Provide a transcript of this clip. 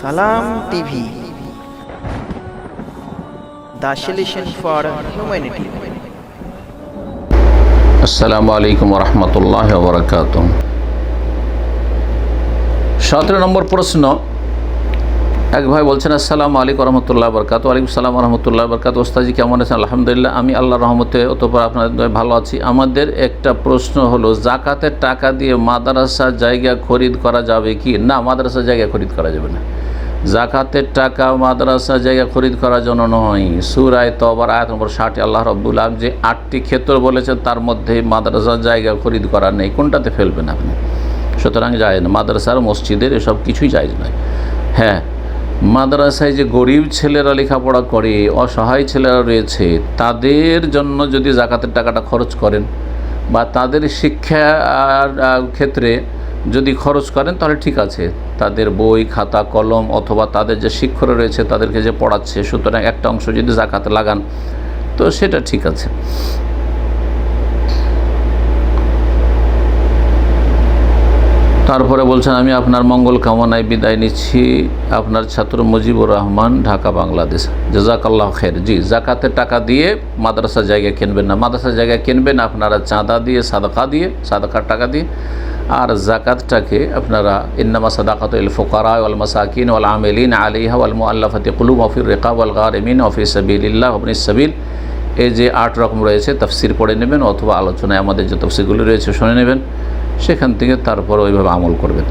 সালাম TV. The for humanity. আসসালামু আলাইকুম রহমতুল্লাহ বরকাত সতেরো নম্বর প্রশ্ন। এক ভাই বলছেন, আসসালামু আলাইকুম রহমতুল্লাহ বরকাত ওয়ালাইকুম সালাম রহমতুল্লাহ বরকাত ওস্তাজি কেমন আছেন? আলহামদুলিল্লাহ, আমি আল্লাহ রহমতে অতপর আপনাদের ভালো আছি। আমাদের একটা প্রশ্ন হলো, জাকাতের টাকা দিয়ে মাদ্রাসা জায়গা খরিদ করা যাবে কি? না, মাদ্রাসা জায়গা খরিদ করা যাবে না। জাকাতের টাকা মাদ্রাসা জায়গা খরিদ করার জন্য নয়। সুরায় তবর আয়াত নম্বর ষাট, আল্লাহ রব্বুল আলম যে আটটি ক্ষেত্র বলেছেন, তার মধ্যে মাদ্রাসার জায়গা খরিদ করা নেই। কোনটাতে ফেলবেন আপনি? সুতরাং যায় না। মাদ্রাসার মসজিদের এসব কিছুই যায় নয় হ্যাঁ মাদ্রাসায় যে গরিব ছেলেরা লেখাপড়া করে, অসহায় ছেলেরা রয়েছে, তাদের জন্য যদি জাকাতের টাকাটা খরচ করেন বা তাদের শিক্ষার ক্ষেত্রে যদি খরচ করেন, তাহলে ঠিক আছে। তাদের বই, খাতা, কলম অথবা তাদের যে শিক্ষকরা রয়েছে, তাদেরকে যে পড়াচ্ছে, সুতরাং একটা অংশ যদি জাকাতে লাগান, তো সেটা ঠিক আছে। তারপরে বলছেন, আমি আপনার মঙ্গল কামনায় বিদায় নিচ্ছি। আপনার ছাত্র মুজিবুর রহমান, ঢাকা, বাংলাদেশ। জাজাকাল্লাহ খের জি জাকাতের টাকা দিয়ে মাদ্রাসা জায়গা কিনবেন না। মাদ্রাসা জায়গা কিনবেন, আপনারা চাঁদা দিয়ে, সাদাকা দিয়ে, সাদাকার টাকা দিয়ে আর জাকাতটাকে আপনারা ইন্নামা সাদাকাত ইল ফোকারা ওয়াল মাসাকিন ওয়াল আমেলিন আলিহা ওয়াল মুআল্লাফাতি কুলুব অফির রেকা ওয়াল গারিমিন অফিস সাবিলিল্লাহ অবনি সাবিল। এই যে আট রকম রয়েছে, তাফসির পড়ে নেবেন অথবা আলোচনায় আমাদের যে তফসিরগুলি রয়েছে শুনে নেবেন। সেখান থেকে তারপর ওইভাবে আমল করবেন।